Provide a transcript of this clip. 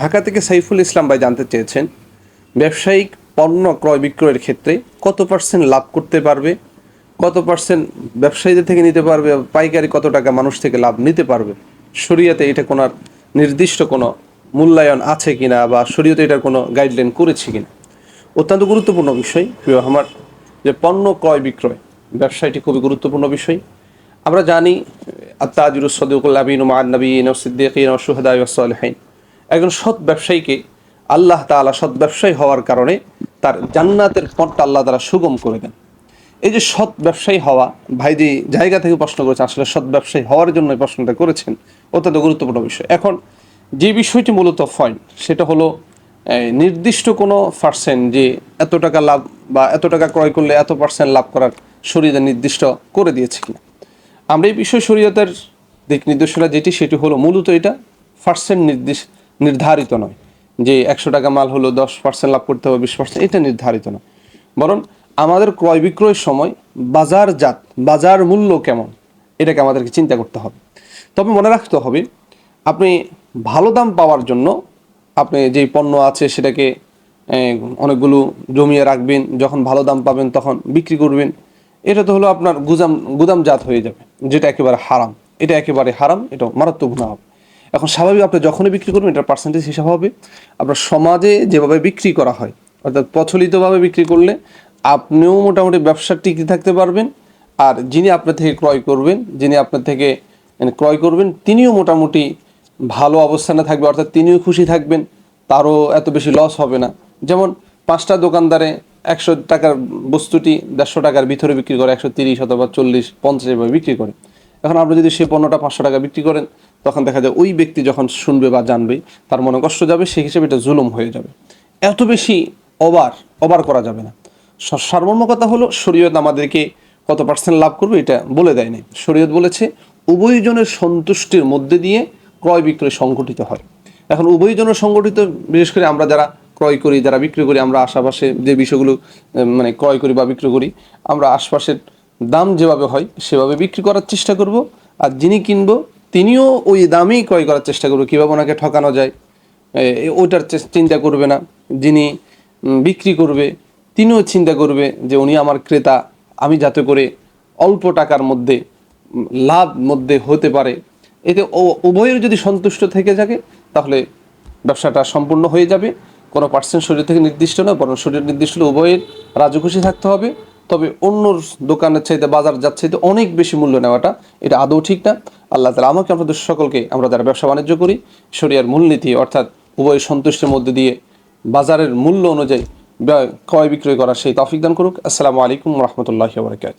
ঢাকা থেকে সাইফুল ইসলাম ভাই জানতে চেয়েছেন, ব্যবসায়িক পণ্য ক্রয় বিক্রয়ের ক্ষেত্রে কত পার্সেন্ট লাভ করতে পারবে, কত পার্সেন্ট ব্যবসায়ীদের থেকে নিতে পারবে, পাইকারি কত টাকা মানুষ থেকে লাভ নিতে পারবে? শরিয়াতে এটা কোনো নির্দিষ্ট কোনো মূল্যায়ন আছে কিনা বা শরীয়তে এটার কোনো গাইডলাইন করেছে কিনা? অত্যন্ত গুরুত্বপূর্ণ বিষয়, প্রিয় আমার, যে পণ্য ক্রয় বিক্রয়, ব্যবসায়টি খুবই গুরুত্বপূর্ণ বিষয়। আমরা জানি আত্মাজুর সদুকুল আবিন মান নবীন সিদ্দিকিন সুহদাই সালহাইন একজন সৎ ব্যবসায়ীকে আল্লাহ তাআলা সৎ ব্যবসায়ী হওয়ার কারণে তার জান্নাতের পথটা আল্লাহ তারা সুগম করে দেন। এই যে সৎ ব্যবসায়ী হওয়া, ভাই যে জায়গা থেকে প্রশ্ন করেছেন আসলে সৎ ব্যবসায়ী হওয়ার জন্য প্রশ্নটা করেছেন, অত্যন্ত গুরুত্বপূর্ণ বিষয়। এখন যে বিষয়টি মূলত পয়েন্ট সেটা হলো নির্দিষ্ট কোনো পার্সেন্ট যে এত টাকা লাভ বা এত টাকা ক্রয় করলে এত পার্সেন্ট লাভ করার শরীরে নির্দিষ্ট করে দিয়েছে কিনা। আমরা এই বিষয় শরীয়তের দিক নির্দেশনা যেটি, সেটি হলো মূলত এটা পার্সেন্ট নির্দিষ্ট নির্ধারিত নয়। যে একশো টাকা মাল হলো, দশ পার্সেন্ট লাভ করতে হবে, বিশ পার্সেন্ট এটা নির্ধারিত নয়। বরং আমাদের ক্রয় বিক্রয়ের সময় বাজারজাত, বাজার মূল্য কেমন, এটাকে আমাদেরকে চিন্তা করতে হবে। তবে মনে রাখতে হবে, আপনি ভালো দাম পাওয়ার জন্য আপনি যেই পণ্য আছে সেটাকে অনেকগুলো জমিয়ে রাখবেন, যখন ভালো দাম পাবেন তখন বিক্রি করবেন, এটা তো হলো আপনার গুদাম গুদামজাত হয়ে যাবে, যেটা একেবারে হারাম। এটা একেবারে হারাম এটা মারাত্মক গুণা হবে। এখন স্বাভাবিক আপনি যখনই বিক্রি করবেন, এটার পার্সেন্টেজ হিসাব হবে। আপনার সমাজে যেভাবে বিক্রি করা হয়, অর্থাৎ প্রচলিতভাবে বিক্রি করলে আপনিও মোটামুটি ব্যবসা টিকে থাকতে পারবেন। আর যিনি আপনার থেকে ক্রয় করবেন, যিনি আপনার থেকে মানে ক্রয় করবেন, তিনিও মোটামুটি ভালো অবস্থানে থাকবে, অর্থাৎ তিনিও খুশি থাকবেন, তারও এত বেশি লস হবে না। যেমন পাঁচটা দোকানদারে একশো টাকার বস্তুটি দেড়শো টাকার ভিতরে বিক্রি করে, একশো তিরিশ অথবা চল্লিশ, পঞ্চাশ এভাবে বিক্রি করে। এখন আপনি যদি সেই পণ্যটা পাঁচশো টাকা বিক্রি করেন তখন দেখা যায় ওই ব্যক্তি যখন শুনবে বা জানবে, তার মনে কষ্ট যাবে, সেই হিসেবে এটা জুলুম হয়ে যাবে। এত বেশি ওভার ওভার করা যাবে না। স- সারমর্ম কথা হলো, শরীয়ত আমাদেরকে কত পার্সেন্ট লাভ করবে এটা বলে দেয়নি শরীয়ত বলেছে উভয়জনের সন্তুষ্টির মধ্যে দিয়ে ক্রয় বিক্রয় সংগঠিত হয়। এখন উভয়জনের সংগঠিত, বিশেষ করে আমরা যারা ক্রয় করি, যারা বিক্রি করি, আমরা আশেপাশে যে বিষয়গুলো মানে ক্রয় করি বা বিক্রি করি, আমরা আশপাশের দাম যেভাবে হয়, সেভাবে বিক্রি করার চেষ্টা করব। আর যিনি কিনবো তিনিও ওই দামেই ক্রয় করার চেষ্টা করবে, কীভাবে ওনাকে ঠকানো যায় চে- চিন্তা করবে না, যিনি বিক্রি করবে, তিনিও চিন্তা করবে যে উনি আমার ক্রেতা, আমি যাতে করে অল্প টাকার মধ্যে লাভ মধ্যে হতে পারে। এতে উভয়ের যদি সন্তুষ্ট থেকে থাকে তাহলে ব্যবসাটা সম্পূর্ণ হয়ে যাবে। কোনো পার্সেন্ট শরীর থেকে নির্দিষ্ট নয়, বরং শরীর নির্দিষ্ট হলে উভয়ের রাজু খুশি থাকতে হবে। তবে অন্য দোকানের চাইতে, বাজার যাচ্ছে অনেক বেশি মূল্য নেওয়াটা, এটা আদৌ ঠিক না। আল্লাহ তালা আমাকে আপনাদের সকলকে আমরা যারা ব্যবসা বাণিজ্য করি, শরিয়ার মূলনীতি অর্থাৎ উভয় সন্তুষ্টের মধ্যে দিয়ে বাজারের মূল্য অনুযায়ী ক্রয় বিক্রয় করা সেই তফিক দান করুক। আসসালামু আলাইকুম রহমতুল্লাহ বরকাত